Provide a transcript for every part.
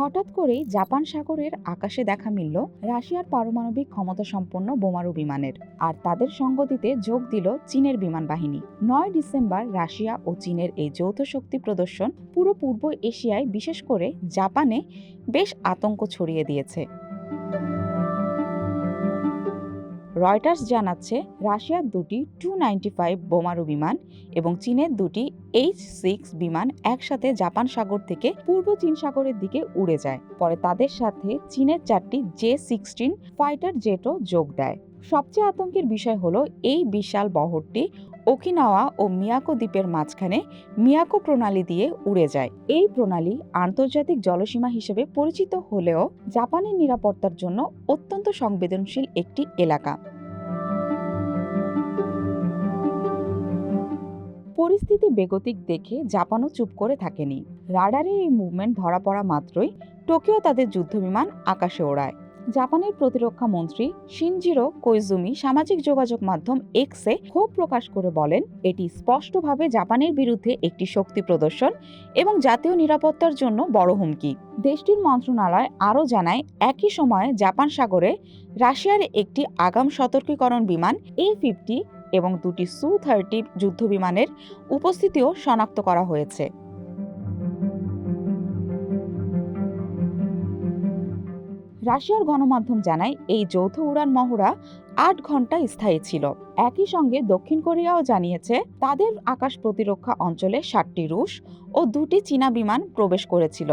হঠাৎ করেই জাপান সাগরের আকাশে দেখা মিলল রাশিয়ার পারমাণবিক ক্ষমতা সম্পন্ন বোমারু বিমানের, আর তাদের সঙ্গ দিতে যোগ দিল চীনের বিমান বাহিনী। নয় ডিসেম্বর রাশিয়া ও চীনের এই যৌথ শক্তি প্রদর্শন পুরো পূর্ব এশিয়ায় বিশেষ করে জাপানে বেশ আতঙ্ক ছড়িয়ে দিয়েছে। রয়টার্স জানাচ্ছে রাশিয়ার দুটি টু নাইনটি ফাইভ বোমারু বিমান এবং চীনের দুটি এইচ সিক্স বিমান একসাথে জাপান সাগর থেকে পূর্ব চীন সাগরের দিকে উড়ে যায়। পরে তাদের সাথে চীনের চারটি জে সিক্সটিন ফাইটার জেটও যোগ দেয়। সবচেয়ে আতঙ্কের বিষয় হলো এই বিশাল বহরটি ওকিনাওয়া ও মিয়াকো দ্বীপের মাঝখানে মিয়াকো প্রণালী দিয়ে উড়ে যায়। এই প্রণালী আন্তর্জাতিক জলসীমা হিসেবে পরিচিত হলেও জাপানের নিরাপত্তার জন্য অত্যন্ত সংবেদনশীল একটি এলাকা। পরিস্থিতি বেগতিক দেখে জাপানও চুপ করে থাকেনি। রাডারে এই মুভমেন্ট ধরা পড়া মাত্রই টোকিও তাদের যুদ্ধবিমান আকাশে ওড়ায়। জাপানের প্রতিরক্ষা মন্ত্রী শিনজিরো কোইজুমি সামাজিক যোগাযোগ মাধ্যম এক্সে ক্ষোভ প্রকাশ করে বলেন, এটি স্পষ্টভাবে জাপানের বিরুদ্ধে একটি শক্তি প্রদর্শন এবং জাতীয় নিরাপত্তার জন্য বড় হুমকি। দেশটির মন্ত্রণালয় আরও জানায়, একই সময়ে জাপান সাগরে রাশিয়ার একটি আগাম সতর্কীকরণ বিমান এ ফিফটি এবং দুটি সু থার্টি যুদ্ধবিমানের উপস্থিতিও শনাক্ত করা হয়েছে। রাশিয়ার গণমাধ্যম জানায়, এই যৌথ উড়ান মহড়া আট ঘণ্টা স্থায়ী ছিল। একই সঙ্গে দক্ষিণ কোরিয়াও জানিয়েছে, তাদের আকাশ প্রতিরক্ষা অঞ্চলে ষাটটি রুশ ও দুটি চীনা বিমান প্রবেশ করেছিল,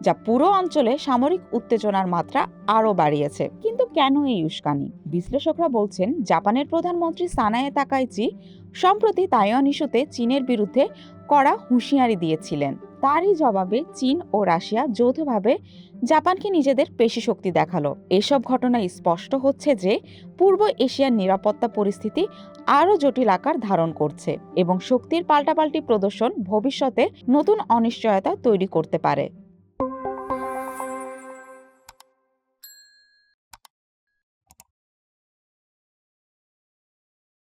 যা পুরো অঞ্চলে সামরিক উত্তেজনার মাত্রা আরও বাড়িয়েছে। কিন্তু কেন এই উস্কানি? বিশ্লেষকরা বলছেন, জাপানের প্রধানমন্ত্রী সানায়ে তাকাইচি সম্প্রতি তাইওয়ান ইস্যুতে চীনের বিরুদ্ধে কড়া হুঁশিয়ারি দিয়েছিলেন। তারই জবাবে চীন ও রাশিয়া যৌথভাবে জাপানকে নিজেদের পেশি শক্তি দেখাল। এসব ঘটনায় স্পষ্ট হচ্ছে যে, পূর্ব এশিয়ার নিরাপত্তা পরিস্থিতি আরও জটিল আকার ধারণ করছে এবং শক্তির পাল্টাপাল্টি প্রদর্শন ভবিষ্যতে নতুন অনিশ্চয়তা তৈরি করতে পারে।